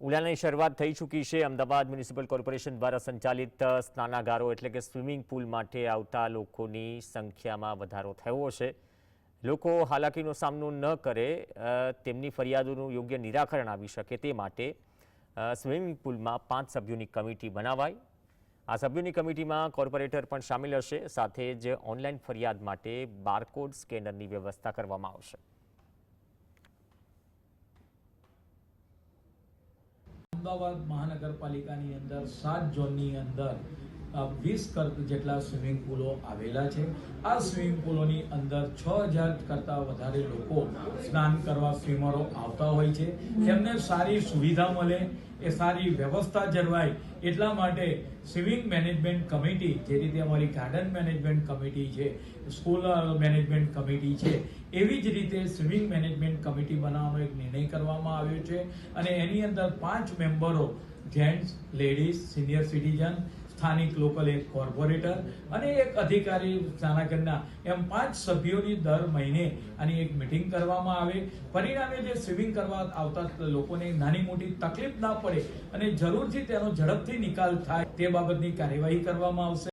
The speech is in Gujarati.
ઉડાનની શરૂઆત થઈ ચૂકી છે. અમદાવાદ મ્યુનિસિપલ કોર્પોરેશન દ્વારા સંચાલિત સ્નાનાગારો એટલે કે સ્વિમિંગ પુલ માટે આવતા લોકોની સંખ્યામાં વધારો થયો છે. લોકો હાલાકીનો સામનો ન કરે તેમની ફરિયાદોનું યોગ્ય નિરાકરણ આવી શકે તે માટે સ્વિમિંગ પુલમાં પાંચ સભ્યોની કમિટી બનાવાઈ. આ સભ્યોની કમિટીમાં કોર્પોરેટર પણ સામેલ હશે. સાથે જ ઓનલાઈન ફરિયાદ માટે બારકોડ સ્કેનરની વ્યવસ્થા કરવામાં આવશે. અમદાવાદ મહાનગરપાલિકાની અંદર સાત ઝોનની અંદર વીસ જેટલા સ્વિમિંગ પુલો આવેલા છે. આ સ્વિમિંગ પુલોની અંદર છ હજાર કરતાં વધારે લોકો સ્નાન કરવા સ્વિમરો આવતા હોય છે. એમને સારી સુવિધા મળે, એ સારી વ્યવસ્થા જળવાય એટલા માટે સ્વિમિંગ મેનેજમેન્ટ કમિટી, જે રીતે અમારી ગાર્ડન મેનેજમેન્ટ કમિટી છે, સ્કૂલ મેનેજમેન્ટ કમિટી છે, એવી જ રીતે સ્વિમિંગ મેનેજમેન્ટ કમિટી બનાવવાનો એક નિર્ણય કરવામાં આવ્યો છે. અને એની અંદર પાંચ મેમ્બરો, જેન્ટ્સ, લેડીઝ, સિનિયર સિટીઝન સ્થાનિક લોકલ એક કોર્પોરેટર અને એક અધિકારી સ્નાનાગરના એમ પાંચ સભ્યોની દર મહિને આની એક મિટિંગ કરવામાં આવે. પરિણામે જે સ્વિમિંગ કરવા આવતા લોકોને નાની મોટી તકલીફ ના પડે અને જરૂરથી તેનો ઝડપથી નિકાલ થાય તે બાબતની કાર્યવાહી કરવામાં આવશે.